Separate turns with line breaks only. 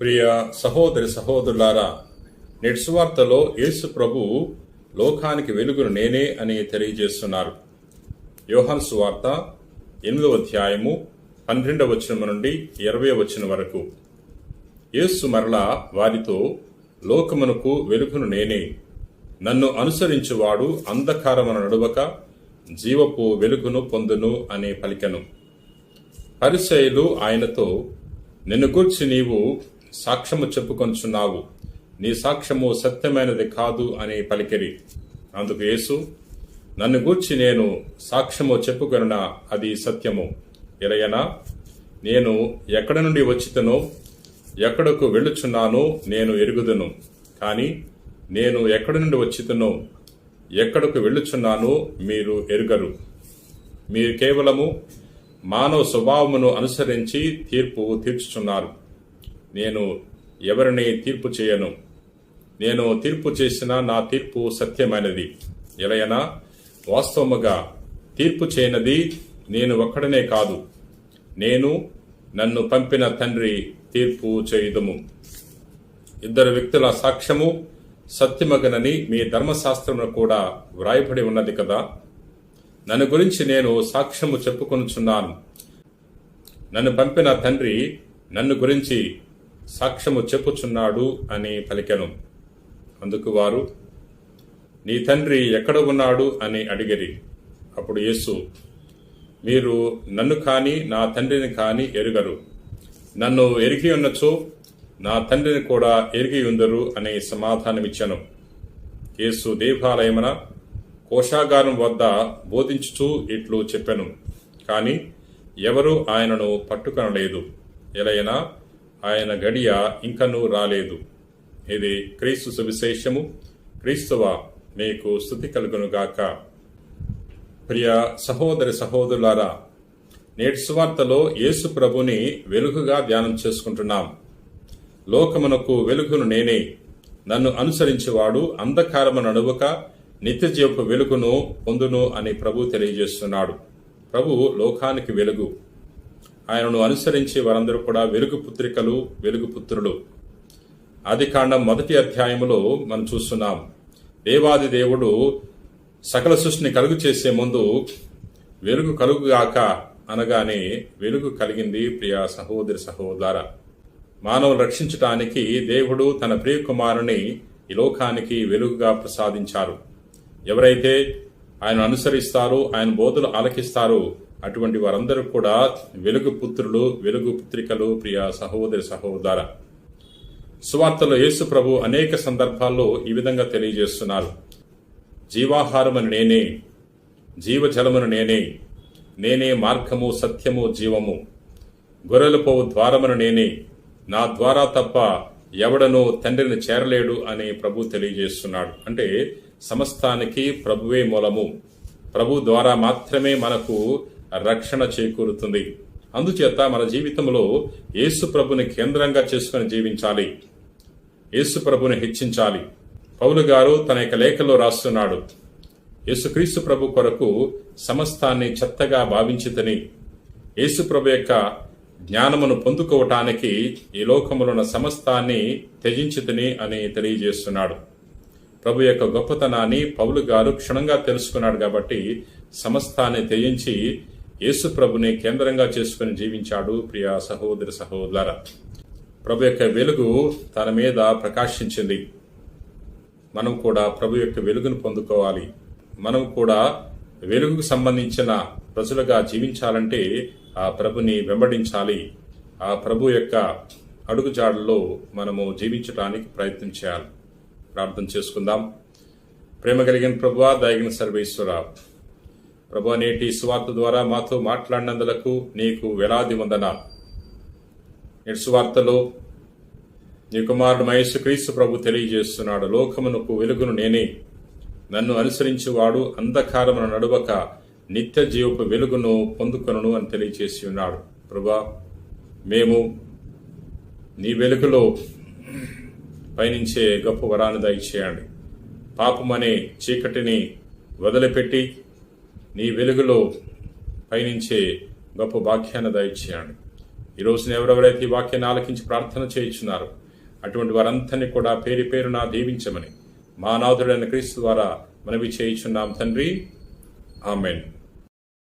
ప్రియ సహోదరి సహోదరులారా నేటి యేసు ప్రభు లోకానికి వెలుగును నేనే అని తెలియజేస్తున్నారు. యోహన్ సువార్త ఎనిమిదవ అధ్యాయము పన్నెండవ వచనం నుండి ఇరవై వచనం వరకు. యేసు మరలా వారితో లోకమునకు వెలుగును నేనే. నన్ను అనుసరించువాడు అంధకారమున నడువక జీవపు వెలుగును పొందును అనే పలికను. పరిసయులు ఆయనతో నిన్ను గూర్చి నీవు సాక్ష్యము చెప్పుకొంచున్నావు నీ సాక్ష్యము సత్యమైనది కాదు అని పలికిరి. అందుకు యేసు నన్ను గూర్చి నేను సాక్ష్యము చెప్పుకొనున? అది సత్యము. ఇరయనా నేను ఎక్కడ నుండి వచ్చితనో ఎక్కడకు వెళ్ళుచున్నానో నేను ఎరుగుదును. కానీ నేను ఎక్కడి నుండి వచ్చితనో ఎక్కడకు వెళ్ళుచున్నానో మీరు ఎరుగరు. మీరు కేవలము మానవ స్వభావమును అనుసరించి తీర్పు తీర్చుచున్నారు. నేను ఎవరిని తీర్పు చేయను. నేను తీర్పు చేసిన నా తీర్పు సత్యమైనది. ఎలయనా వాస్తవముగా తీర్పు చేయనది నేను ఒక్కడనే కాదు. నేను నన్ను పంపిన తండ్రి తీర్పు చేయుదుము. ఇద్దరు వ్యక్తుల సాక్ష్యము సత్యమగనని మీ ధర్మశాస్త్రంలో కూడా వ్రాయబడి ఉన్నది కదా? నన్ను గురించి నేను సాక్ష్యము చెప్పుకొనుచున్నాను. నన్ను పంపిన తండ్రి నన్ను గురించి సాక్ష్యము చెప్పుచున్నాడు అని పలికెను. అందుకు వారు నీ తండ్రి ఎక్కడ ఉన్నాడు అని అడిగిరి. అప్పుడు యేసు మీరు నన్ను కాని నా తండ్రిని కాని ఎరుగరు. నన్ను ఎరిగి ఉన్నచో నా తండ్రిని కూడా ఎరిగి ఉందరు అని సమాధానమిచ్చాను. యేసు దేవాలయమున కోశాగారం వద్ద బోధించుచూ ఇట్లు చెప్పాను. కానీ ఎవరూ ఆయనను పట్టుకొనలేదు. ఎలైనా ఆయన గడియ ఇంకనూ రాలేదు. ఇది క్రీస్తు సువిశేషము. క్రీస్తువ మీకు స్థుతి కలుగునుగాక ప్రియ సహోదరి సహోదరులారా నేటి సువార్తలో యేసు ప్రభుని వెలుగుగా ధ్యానం చేసుకుంటున్నాం. లోకమునకు వెలుగును నేనే. నన్ను అనుసరించేవాడు అంధకారము నడువక నిత్య జీవపు వెలుగును పొందును అని ప్రభు తెలియజేస్తున్నాడు. ప్రభు లోకానికి వెలుగు. ఆయనను అనుసరించి వారందరూ కూడా వెలుగు పుత్రికలు వెలుగు పుత్రులు. ఆది కాండం మొదటి అధ్యాయములో మనం చూస్తున్నాం. దేవాది దేవుడు సకల సృష్టిని కలుగు చేసే ముందు వెలుగు కలుగుగాక అనగానే వెలుగు కలిగింది ప్రియ సహోదరి సహోదర. మానవులు రక్షించటానికి దేవుడు తన ప్రియ కుమారుని ఈ లోకానికి వెలుగుగా ప్రసాదించారు. ఎవరైతే ఆయన అనుసరిస్తారో ఆయన బోధలు ఆలకిస్తారో అటువంటి వారందరూ కూడా వెలుగు పుత్రులు వెలుగు పుత్రికలు ప్రియ సహోదరి సహోదర. సువార్తలో యేసు ప్రభు అనేక సందర్భాల్లో ఈ విధంగా తెలియజేస్తున్నారు. జీవాహారమని నేనే జీవజలమును నేనే నేనే మార్గము సత్యము జీవము. గొర్రెలు పోవు ద్వారమును నేనే నా ద్వారా తప్ప ఎవడనో తండ్రిని చేరలేడు అని ప్రభు తెలియజేస్తున్నాడు. అంటే సమస్తానికి ప్రభువే మూలము. ప్రభు ద్వారా మాత్రమే మనకు రక్షణ చేకూరుతుంది. అందుచేత మన జీవితంలో యేసు ప్రభుని కేంద్రంగా చేసుకుని జీవించాలి. యేసు ప్రభుని హెచ్చించాలి. పౌలు గారు తన యొక్క లేఖలో రాస్తున్నాడు. యేసుక్రీస్తు ప్రభు కొరకు సమస్తాన్ని చెత్తగా భావించితని. యేసు ప్రభు యొక్క జ్ఞానమును పొందుకోవటానికి ఈ లోకములున్న సమస్తాన్ని త్యజించితని అని తెలియజేస్తున్నాడు. ప్రభు యొక్క గొప్పతనాన్ని పౌలు గారు క్షుణంగా తెలుసుకున్నాడు కాబట్టి సమస్తాన్ని త్యజించి యేసు ప్రభుని కేంద్రంగా చేసుకుని జీవించాడు ప్రియ సహోదరి సహోదర ప్రభు యొక్క వెలుగు తన మీద ప్రకాశించింది. మనం కూడా ప్రభు యొక్క వెలుగును పొందుకోవాలి. మనం కూడా వెలుగుకు సంబంధించిన ప్రజలుగా జీవించాలంటే ఆ ప్రభుని వెంబడించాలి. ఆ ప్రభు యొక్క అడుగుజాడల్లో మనము జీవించడానికి ప్రయత్నం చేయాలి. ప్రార్థన చేసుకుందాం. ప్రేమ కలిగిన ప్రభు దయగిన సర్వేశ్వర ప్రభు నేటి సువార్త ద్వారా మాతో మాట్లాడినందులకు నీకు వేలాది వందనాలు. నేటి సువార్తలో నీ కుమారుడు మహేష్ క్రీస్తు ప్రభు తెలియజేస్తున్నాడు. లోకమునకు వెలుగును నేనే. నన్ను అనుసరించేవాడు అంధకారమును నడువక నిత్య జీవపు వెలుగును పొందుకొనను అని తెలియజేసి ఉన్నాడు. ప్రభా మేము నీ వెలుగులో పయనించే గొప్ప వరాన్ని దయచేయండి. పాపమనే చీకటిని వదిలిపెట్టి నీ వెలుగులో పయనించే గొప్ప వాక్యాన్ని దయచేయండి. ఈ రోజున ఎవరెవరైతే ఈ వాక్యాన్ని ఆలకించి ప్రార్థన చేయించున్నారు అటువంటి వారందరినీ కూడా పేరు పేరున దీవించమని మా క్రీస్తు ద్వారా మనవి చేయించున్నాం తండ్రి. ఆమెన్.